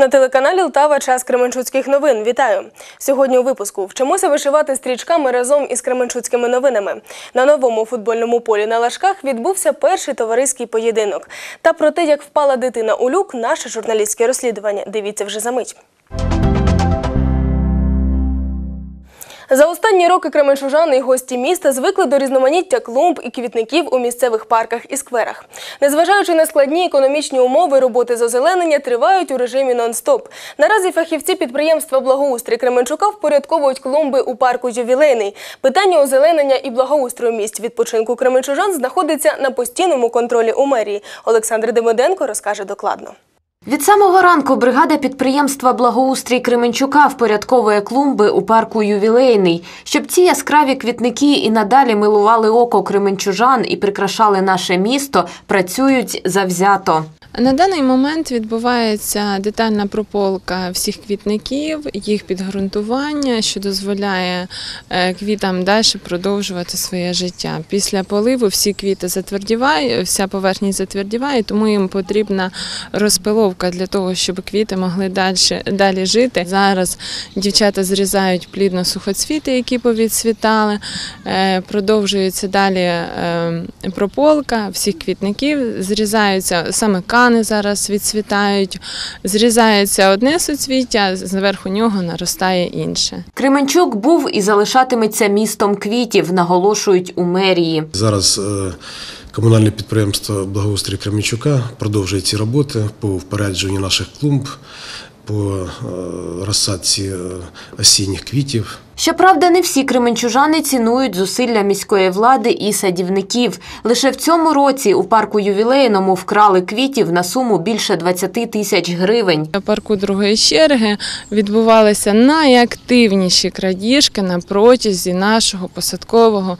На телеканалі Лтава час Кременчуцьких новин. Вітаю! Сьогодні у випуску вчимося вишивати стрічками разом із Кременчуцькими новинами. На новому футбольному полі на Лашках відбувся перший товариський поєдинок. Та про те, як впала дитина у люк, наше журналістське розслідування. Дивіться вже за мить. За останні роки кременчужани і гості міста звикли до різноманіття клумб і квітників у місцевих парках і скверах. Незважаючи на складні економічні умови, роботи з озеленення тривають у режимі нон-стоп. Наразі фахівці підприємства Благоустрій Кременчука впорядковують клумби у парку Ювілейний. Питання озеленення і благоустрою місць відпочинку кременчужан знаходиться на постійному контролі у мерії. Олександр Демиденко розкаже докладно. Від самого ранку бригада підприємства Благоустрій Кременчука впорядковує клумби у парку Ювілейний, щоб ці яскраві квітники і надалі милували око кременчужан і прикрашали наше місто, працюють завзято. На даний момент відбувається детальна прополка всіх квітників, їх підґрунтування, що дозволяє е, квітам далі продовжувати своє життя. Після поливу всі квіти затвердівають, вся поверхність затвердіває, тому їм потрібна розпиловка для того, щоб квіти могли далі, далі жити. Зараз дівчата зрізають плідно сухоцвіти, які повідцвітали. Е, Продовжується далі е, прополка всіх квітників, зрізаються саме кани зараз відцвітають, зрізається одне суцвіття, зверху нього наростає інше. Кременчук був і залишатиметься містом квітів, наголошують у мерії. Зараз е, комунальне підприємство Благоустрій Кременчука продовжує ці роботи по впередженню наших клумб, по е, розсадці е, осінніх квітів. Щоправда, не всі кременчужани цінують зусилля міської влади і садівників. Лише в цьому році у парку ювілейному вкрали квітів на суму більше 20 тисяч гривень. У парку другої черги відбувалися найактивніші крадіжки на протязі нашого посадкового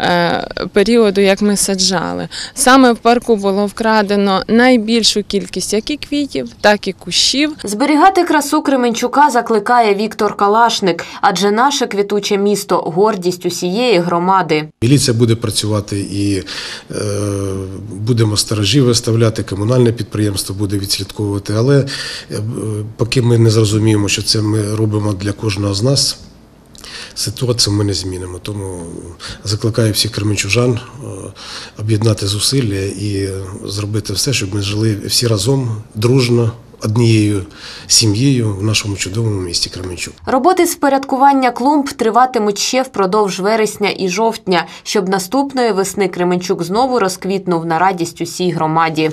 е, періоду, як ми саджали. Саме в парку було вкрадено найбільшу кількість як і квітів, так і кущів. Зберігати красу Кременчука закликає Віктор Калашник, адже наше квітуче місто гордість усієї громади. Міліція буде працювати і е, будемо сторожі виставляти, комунальне підприємство буде відслідковувати. Але е, поки ми не зрозуміємо, що це ми робимо для кожного з нас. Ситуацію ми не змінимо, тому закликаю всіх кременчужан е, об'єднати зусилля і зробити все, щоб ми жили всі разом, дружно, однією сім'єю в нашому чудовому місті Кременчук. Роботи з впорядкування клумб триватимуть ще впродовж вересня і жовтня, щоб наступної весни Кременчук знову розквітнув на радість усій громаді.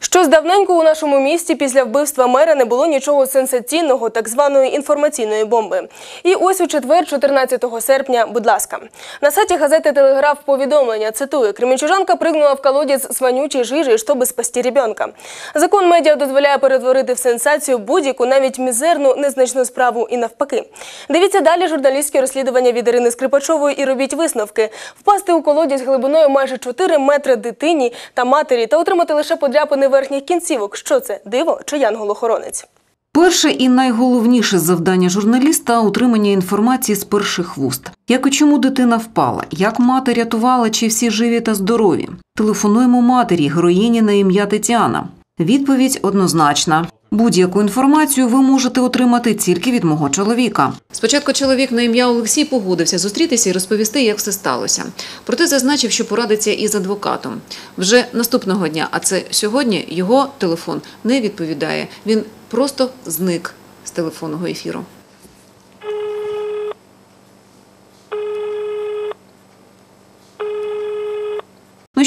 Щось давненько у нашому місті після вбивства мера не було нічого сенсаційного, так званої інформаційної бомби. І ось у четвер, 14 серпня, будь ласка, на сайті газети Телеграф повідомлення цитую: Кременчужанка пригнула в колодязь з вонючей жижі, щоб спасти ребенка. Закон медіа дозволяє перетворити в сенсацію будь-яку, навіть мізерну, незначну справу і навпаки. Дивіться далі журналістське розслідування від Ірини Скрипачової і робіть висновки. Впасти у колодязь глибиною майже 4 метри дитині та матері та отримати лише подряпини верхніх кінцівок. Що це? Диво чи янгол-охоронець? Перше і найголовніше завдання журналіста утримання інформації з перших вуст. Як і чому дитина впала, як мати рятувала, чи всі живі та здорові. Телефонуємо матері, героїні на ім'я Тетяна. Відповідь однозначна. Будь-яку інформацію ви можете отримати тільки від мого чоловіка. Спочатку чоловік на ім'я Олексій погодився зустрітися і розповісти, як все сталося. Проте зазначив, що порадиться із адвокатом. Вже наступного дня, а це сьогодні, його телефон не відповідає. Він просто зник з телефонного ефіру.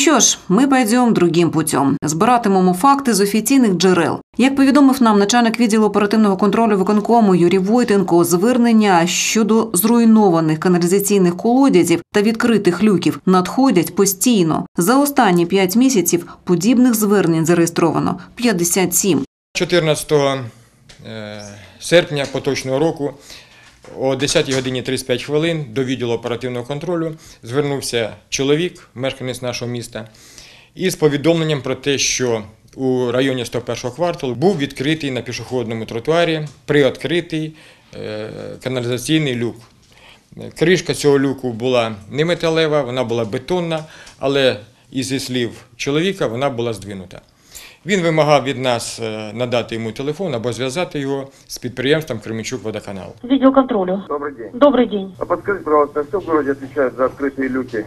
Що ж, ми пойдемо другим путем. Збиратимемо факти з офіційних джерел. Як повідомив нам начальник відділу оперативного контролю виконкому Юрій Войтенко, звернення щодо зруйнованих каналізаційних колодязів та відкритих люків надходять постійно. За останні п'ять місяців подібних звернень зареєстровано 57. 14 е, серпня поточного року о 10 годині 35 хвилин до відділу оперативного контролю звернувся чоловік, мешканець нашого міста, із повідомленням про те, що у районі 101 кварталу був відкритий на пішохідному тротуарі приоткритий е, каналізаційний люк. Кришка цього люку була не металева, вона була бетонна, але із слів чоловіка вона була здвинута. Він вимагав від нас е, надати йому телефон або зв'язати його з підприємством Кременчук Водоканал. Видеоконтролю. Добрый день. Добрый день. А подскажите, пожалуйста, кто в городе отвечает за открытые люки?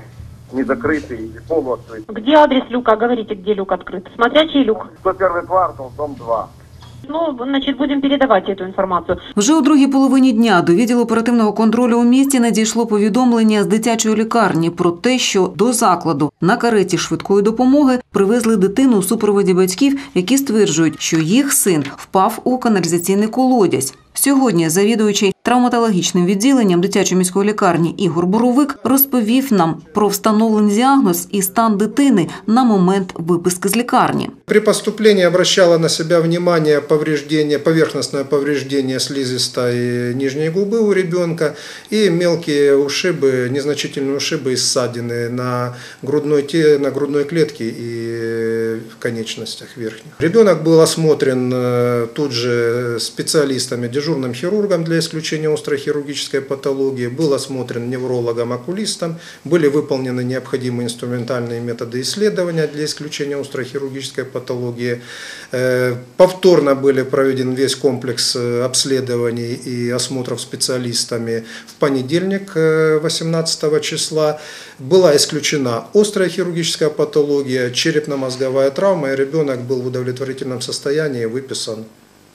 Не закрытые или полуоткрытые? Где адрес люка? Говорите, где люк открыт. Смотрячий люк. 101 квартал, дом 2. Ну, значит, будем передавать эту информацию. Вже у другій половині дня до відділу оперативного контролю у місті надійшло повідомлення з дитячої лікарні про те, що до закладу на кареті швидкої допомоги привезли дитину у супроводі батьків, які стверджують, що їх син впав у каналізаційний колодязь. Сьогодні завідуючий травматологічним відділенням дитячої міської лікарні Ігор Боровик розповів нам про встановлений діагноз і стан дитини на момент виписки з лікарні. При поступлении обращало на себя внимание повреждение, поверхностное повреждение слизистой нижней губы у ребенка и мелкие ушибы, незначительные ушибы и ссадины на грудной, те- на грудной клетке и в конечностях верхних. Ребенок был осмотрен э, тут же специалистами, дежурным хирургом для исключения острой хирургической патологии, был осмотрен неврологом-окулистом, были выполнены необходимые инструментальные методы исследования для исключения острой хирургической патологии. Э, Повторно были проведен весь комплекс э, обследований и осмотров специалистами в понедельник, э, 18 числа. Была исключена острая хирургическая патология, черепно-мозговая травма, и ребенок был в удовлетворительном состоянии выписан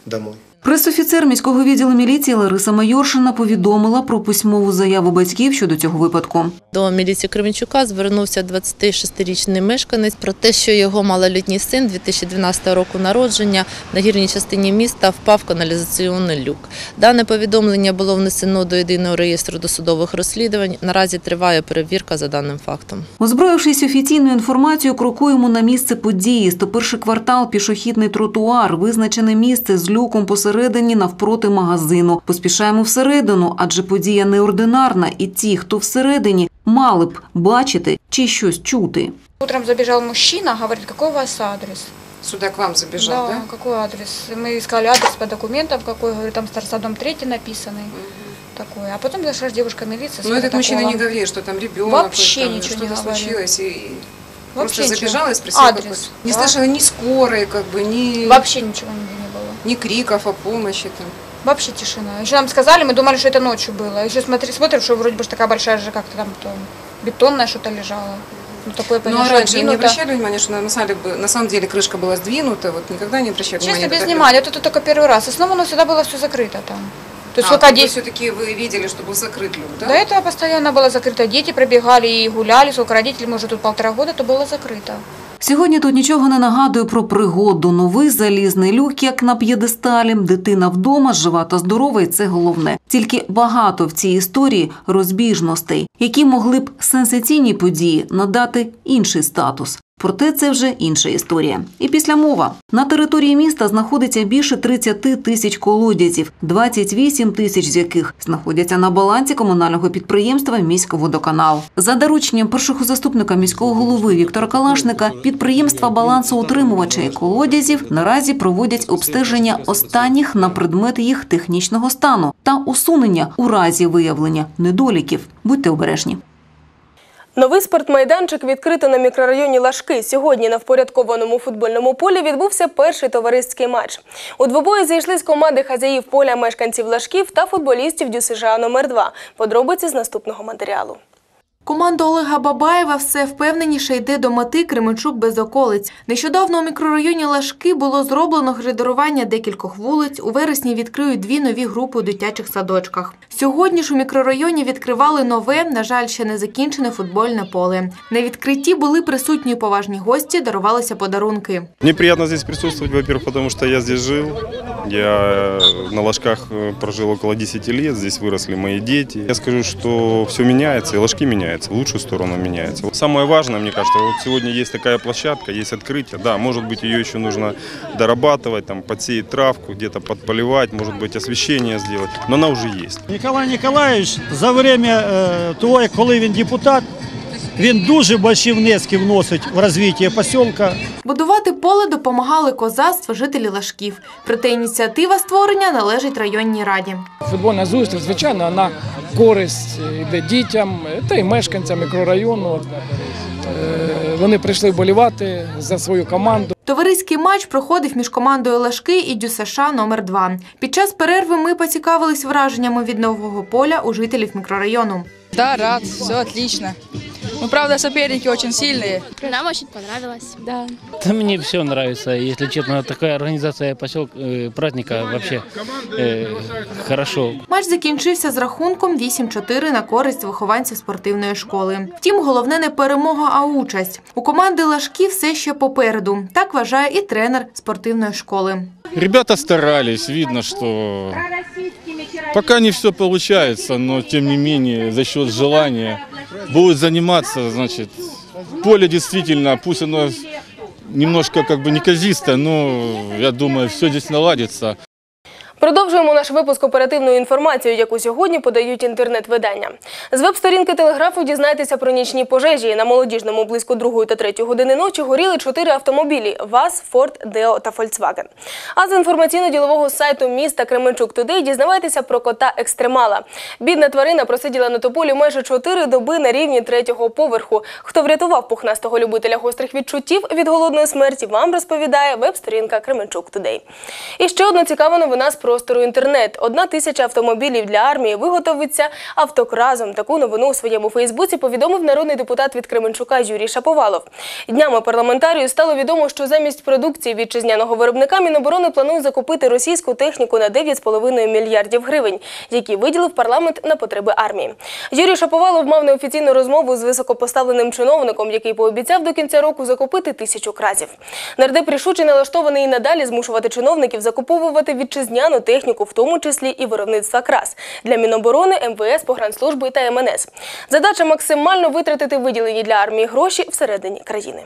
домой. Пресофіцер міського відділу міліції Лариса Майоршина повідомила про письмову заяву батьків щодо цього випадку. До міліції Кременчука звернувся 26-річний мешканець про те, що його малолітній син 2012 року народження на гірній частині міста впав каналізаційний люк. Дане повідомлення було внесено до єдиного реєстру досудових розслідувань. Наразі триває перевірка за даним фактом. Озброївшись офіційною інформацією, крокуємо на місце події. 101 квартал, пішохідний тротуар, визначене місце з люком посередині навпроти магазину. Поспішаємо всередину, адже подія неординарна, і ті, хто всередині, мали б бачити чи щось чути. Утром забежал мужчина, говорит, какой у вас адрес? Сюди к вам забіжав, да, какой адрес? Мы искали адрес по документам, какой, говорю, там Старсадом 3 написанный. Такой. А потом зашла девушка милиции. с Ну, этот мужчина не протоколом. говорил, что там ребенок, Вообще там ничего не что-то говорил. случилось, и Вообще просто ничего. забежала и спросила, Адрес, какой. Не да. слышала ни скорой, как бы, ни, Вообще ничего нигде не было. ни криков о помощи. Там. Вообще тишина. Еще нам сказали, мы думали, что это ночью было. Еще смотри, смотрим, что вроде бы такая большая же как-то там то, бетонное что-то лежало. Ну, такое Ну, а понятно, раньше не обращали внимания, что на, самом деле, на самом деле крышка была сдвинута, вот никогда не обращали Честно, внимания. без на такое? внимания. Это только первый раз. Основно всегда было все закрыто там. То есть а, сколько детей... все-таки вы видели, что был закрыт люк, да? До этого постоянно было закрыто. Дети пробегали и гуляли. Сколько родителей, уже тут полтора года, то было закрыто. Сьогодні тут нічого не нагадує про пригоду. Новий залізний люк, як на п'єдесталі. Дитина вдома, жива та здорова, і це головне. Тільки багато в цій історії розбіжностей, які могли б сенсаційні події надати інший статус. Проте це вже інша історія. І після мова на території міста знаходиться більше 30 тисяч колодязів, 28 тисяч з яких знаходяться на балансі комунального підприємства «Міськводоканал». За дорученням першого заступника міського голови Віктора Калашника, підприємства балансоутримувачі колодязів наразі проводять обстеження останніх на предмет їх технічного стану та усунення у разі виявлення недоліків. Будьте обережні. Новий спортмайданчик відкрито на мікрорайоні Лашки. Сьогодні на впорядкованому футбольному полі відбувся перший товариський матч. У двобої зійшлись команди хазяїв поля мешканців Лашків та футболістів Дюсижа номер 2 Подробиці з наступного матеріалу. Команда Олега Бабаєва все впевненіше йде до мети Кременчук без околиць. Нещодавно у мікрорайоні Лашки було зроблено грейдерування декількох вулиць. У вересні відкриють дві нові групи у дитячих садочках. Сьогодні ж у мікрорайоні відкривали нове, на жаль, ще не закінчене футбольне поле. На відкритті були присутні поважні гості, дарувалися подарунки. Мне приятно здесь присутствовать, во-первых, потому что я здесь жил. Я э, на Ложках э, прожил около 10 лет, здесь выросли мои дети. Я скажу, что все меняется, и Ложки меняются, в лучшую сторону меняется. Вот Самое важное, мне кажется, вот сегодня есть такая площадка, есть открытие. Да, может быть, ее еще нужно дорабатывать, там, подсеять травку, где-то подполивать, может быть, освещение сделать, но она уже есть. Ніколай Ніколаєвич за время е, того, як коли він депутат, він дуже великі внески вносить в розвиття поселка. Будувати поле допомагали козацтво жителі Лашків. Проте ініціатива створення належить районній раді. Футбольна зустріч, звичайно, на користь йде дітям та й мешканцям мікрорайону. Е, Вони прийшли вболівати за свою команду. Товариський матч проходив між командою Лашки і ДЮСШ номер 2 Під час перерви ми поцікавились враженнями від нового поля у жителів мікрорайону. Да, рад, все отлично. Ну, правда, соперники очень сильные. Нам очень понравилось. Да. Да мне все нравится, если честно. Такая организация поселка, э, праздника вообще э, хорошо. Матч закінчився з рахунком 8-4 на користь вихованців спортивної школи. Втім, головне не перемога, а участь. У команди Лашки все ще попереду. Так вважає і тренер спортивної школи. Ребята старались, видно, что пока не все получается, но тем не менее за счет желания будут заниматься, значит, поле действительно, пусть оно немножко как бы неказисто, но я думаю, все здесь наладится. Продовжуємо наш випуск оперативною інформацією, яку сьогодні подають інтернет-видання. З веб-сторінки телеграфу дізнайтеся про нічні пожежі. На молодіжному близько 2 та 3 години ночі горіли чотири автомобілі: ВАЗ, Форд, Део та Фольксваген. А з інформаційно-ділового сайту міста Кременчук Тудей дізнавайтеся про кота екстремала. Бідна тварина просиділа на тополі майже чотири доби на рівні третього поверху. Хто врятував пухнастого любителя гострих відчуттів від голодної смерті, вам розповідає веб-сторінка Кременчук Тудей. І ще одна цікава новина з простору інтернет. Одна тисяча автомобілів для армії виготовиться автокразом. Таку новину у своєму Фейсбуці повідомив народний депутат від Кременчука Юрій Шаповалов. Днями парламентарію стало відомо, що замість продукції вітчизняного виробника Міноборони планує закупити російську техніку на 9,5 мільярдів гривень, які виділив парламент на потреби армії. Юрій Шаповалов мав неофіційну розмову з високопоставленим чиновником, який пообіцяв до кінця року закупити тисячу кразів. Нардеп рішуче налаштований і надалі змушувати чиновників закуповувати вітчизняну техніку, в тому числі і виробництва крас для Міноборони, МВС, Погранслужби та МНС. Задача максимально витратити виділені для армії гроші всередині країни.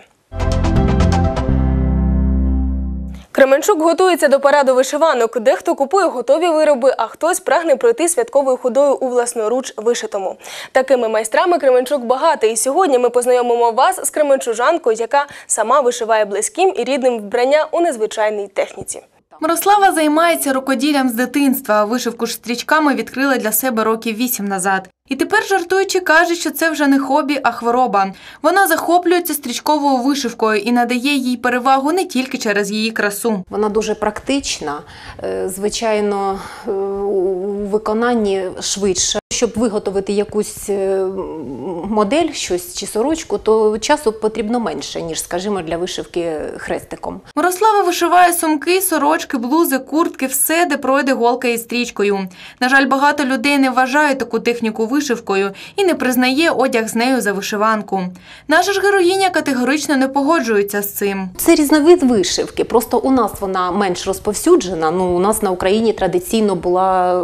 Кременчук готується до параду вишиванок. Дехто купує готові вироби, а хтось прагне пройти святковою ходою у власноруч вишитому. Такими майстрами Кременчук багатий. І сьогодні ми познайомимо вас з кременчужанкою, яка сама вишиває близьким і рідним вбрання у незвичайній техніці. Мирослава займається рукоділлям з дитинства. Вишивку ж стрічками відкрила для себе років вісім назад. І тепер жартуючи каже, що це вже не хобі, а хвороба. Вона захоплюється стрічковою вишивкою і надає їй перевагу не тільки через її красу. Вона дуже практична, е, звичайно, е, у виконанні швидше. Щоб виготовити якусь е, модель, щось чи сорочку, то часу потрібно менше, ніж, скажімо, для вишивки хрестиком. Мирослава вишиває сумки, сорочки, блузи, куртки, все, де пройде голка із стрічкою. На жаль, багато людей не вважають таку техніку вишивкою і не признає одяг з нею за вишиванку. Наша ж героїня категорично не погоджується з цим. Це різновид вишивки. Просто у нас вона менш розповсюджена. Ну, у нас на Україні традиційно була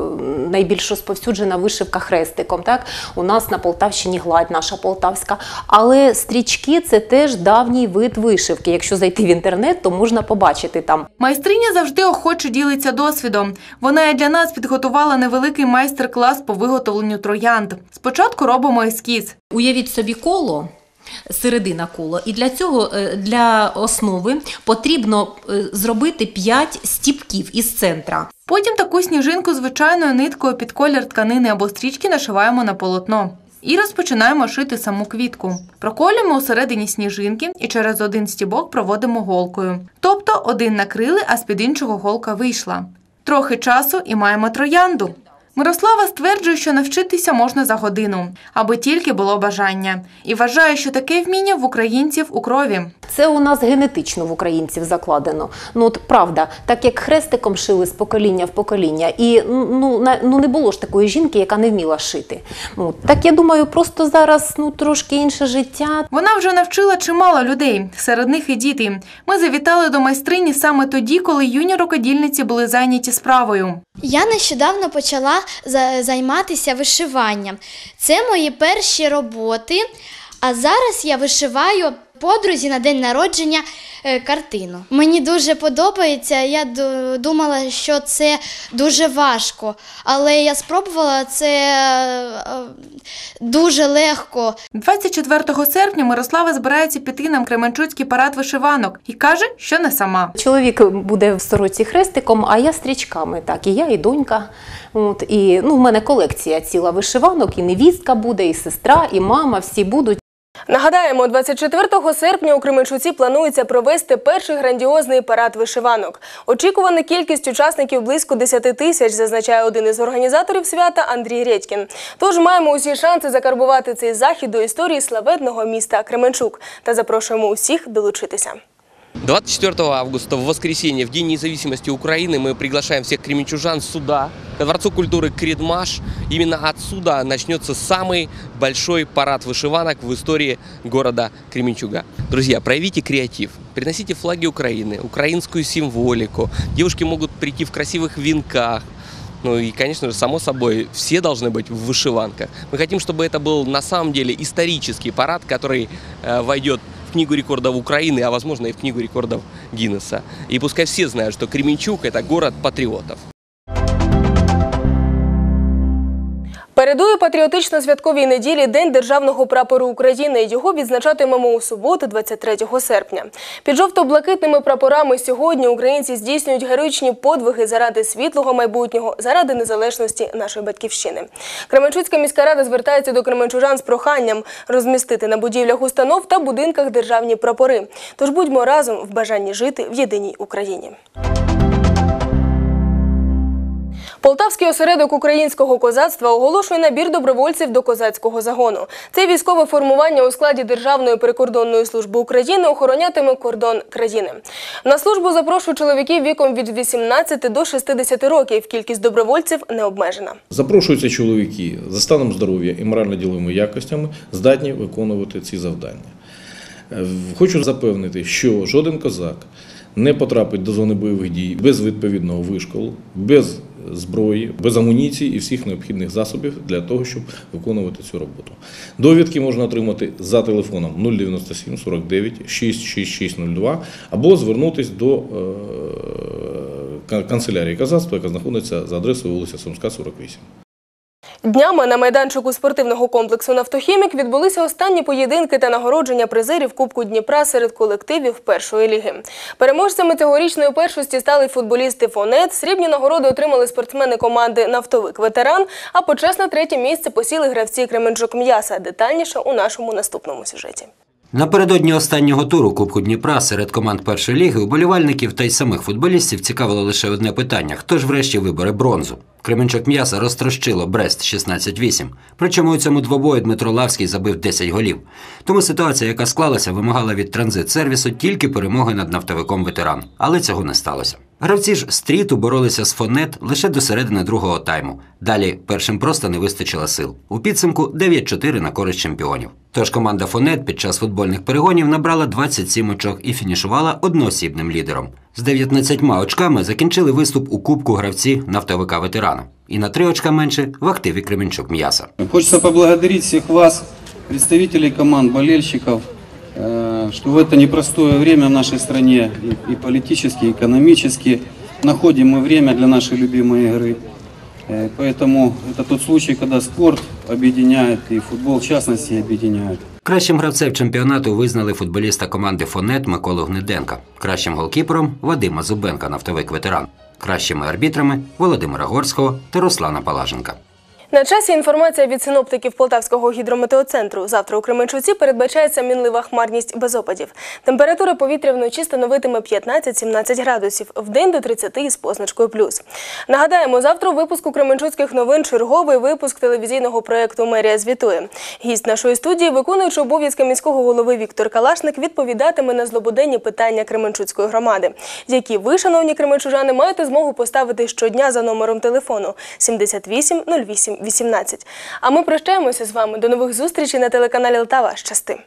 найбільш розповсюджена вишивка хрестиком. Так? У нас на Полтавщині гладь наша полтавська. Але стрічки це теж давній вид вишивки. Якщо зайти в інтернет, то можна побачити там. Майстриня завжди охоче ділиться досвідом. Вона і для нас підготувала невеликий майстер-клас по виготовленню троянд. Спочатку робимо ескіз. Уявіть собі коло. Середина коло, і для цього е, для основи потрібно е, зробити 5 стіпків із центра. Потім таку сніжинку звичайною ниткою під колір тканини або стрічки нашиваємо на полотно. І розпочинаємо шити саму квітку. Проколюємо усередині сніжинки і через один стібок проводимо голкою. Тобто один накрили, а з-під іншого голка вийшла. Трохи часу і маємо троянду. Мирослава стверджує, що навчитися можна за годину, аби тільки було бажання, і вважає, що таке вміння в українців у крові. Це у нас генетично в українців закладено. Ну от правда, так як хрестиком шили з покоління в покоління, і ну, на- ну не було ж такої жінки, яка не вміла шити. Ну так я думаю, просто зараз ну трошки інше життя. Вона вже навчила чимало людей, серед них і діти. Ми завітали до майстрині саме тоді, коли юні рукодільниці були зайняті справою. Я нещодавно почала займатися вишиванням. Це мої перші роботи, а зараз я вишиваю подрузі на день народження е, картину. Мені дуже подобається. Я думала, що це дуже важко, але я спробувала це е, дуже легко. 24 серпня Мирослава збирається піти на Кременчуцький парад вишиванок і каже, що не сама. Чоловік буде в сороці хрестиком, а я стрічками. Так, і я, і донька. От, і ну, в мене колекція ціла вишиванок, і невістка буде, і сестра, і мама, всі будуть. Нагадаємо, 24 серпня у Кременчуці планується провести перший грандіозний парад вишиванок. Очікувана кількість учасників близько 10 тисяч, зазначає один із організаторів свята Андрій Редькін. Тож маємо усі шанси закарбувати цей захід до історії славетного міста Кременчук та запрошуємо усіх долучитися. 24 августа, в воскресенье, в День независимости Украины, мы приглашаем всех кременчужан сюда, ко Дворцу культуры Кредмаш. Именно отсюда начнется самый большой парад вышиванок в истории города Кременчуга. Друзья, проявите креатив, приносите флаги Украины, украинскую символику. Девушки могут прийти в красивых венках, ну и, конечно же, само собой, все должны быть в вышиванках. Мы хотим, чтобы это был на самом деле исторический парад, который э, войдет в Книгу рекордов Украины, а возможно и в Книгу рекордов Гиннесса. И пускай все знают, что Кременчук – это город патриотов. Передує патріотично-святковій неділі День державного прапору України. Його відзначатимемо у суботу, 23 серпня. Під жовто-блакитними прапорами сьогодні українці здійснюють героїчні подвиги заради світлого майбутнього, заради незалежності нашої батьківщини. Кременчуцька міська рада звертається до кременчужан з проханням розмістити на будівлях установ та будинках державні прапори. Тож будьмо разом в бажанні жити в єдиній Україні. Полтавський осередок українського козацтва оголошує набір добровольців до козацького загону. Це військове формування у складі Державної прикордонної служби України охоронятиме кордон країни. На службу запрошують чоловіків віком від 18 до 60 років. Кількість добровольців не обмежена. Запрошуються чоловіки за станом здоров'я і морально-діловими якостями, здатні виконувати ці завдання. Е, Хочу запевнити, що жоден козак не потрапить до зони бойових дій без відповідного вишколу, без зброї, без амуніції і всіх необхідних засобів для того, щоб виконувати цю роботу. Довідки можна отримати за телефоном 097 49 66602 або звернутися до е, канцелярії казацтва, яка знаходиться за адресою вулиця Сумська, 48. Днями на майданчику спортивного комплексу «Нафтохімік» відбулися останні поєдинки та нагородження призерів Кубку Дніпра серед колективів першої ліги. Переможцями цьогорічної першості стали футболісти «Фонет», срібні нагороди отримали спортсмени команди «Нафтовик Ветеран», а почесне третє місце посіли гравці Кременчук М'яса. Детальніше у нашому наступному сюжеті. Напередодні останнього туру Кубку Дніпра серед команд першої ліги уболівальників та й самих футболістів цікавило лише одне питання: хто ж врешті вибере бронзу? Кременчук м'яса розтрощило Брест 16-8. Причому у цьому двобої Дмитро Лавський забив 10 голів. Тому ситуація, яка склалася, вимагала від транзит-сервісу тільки перемоги над нафтовиком ветеран. Але цього не сталося. Гравці ж стріту боролися з фонет лише до середини другого тайму. Далі першим просто не вистачило сил. У підсумку 9-4 на користь чемпіонів. Тож команда Фонет під час футбольних перегонів набрала 27 очок і фінішувала одноосібним лідером. З 19 очками закінчили виступ у кубку гравці нафтовика ветерана. І на 3 очка менше в активі Кременчук М'яса. Хочется поблагодарить всех вас, представителей команд, болельщиков, э, что в это непростое время в нашей стране и, и политически, и экономически находим мы время для нашей любимой игры. Э, Поэтому это тот случай, когда спорт объединяет и футбол в частности объединяет. Кращим гравцем чемпіонату визнали футболіста команди Фонет Миколу Гнеденка, кращим голкіпером Вадима Зубенка, нафтовик ветеран, кращими арбітрами Володимира Горського та Руслана Палаженка. На часі інформація від синоптиків Полтавського гідрометеоцентру. Завтра у Кременчуці передбачається мінлива хмарність без опадів. Температура повітря вночі становитиме 15-17 градусів, вдень до 30 із позначкою плюс. Нагадаємо, завтра у випуску Кременчуцьких новин черговий випуск телевізійного проєкту Мерія звітує. Гість нашої студії, виконуючи обов'язки міського голови Віктор Калашник, відповідатиме на злободенні питання Кременчуцької громади, які ви, шановні кременчужани, маєте змогу поставити щодня за номером телефону 78 08 18. А ми прощаємося з вами. До нових зустрічей на телеканалі Лтава. Щасти!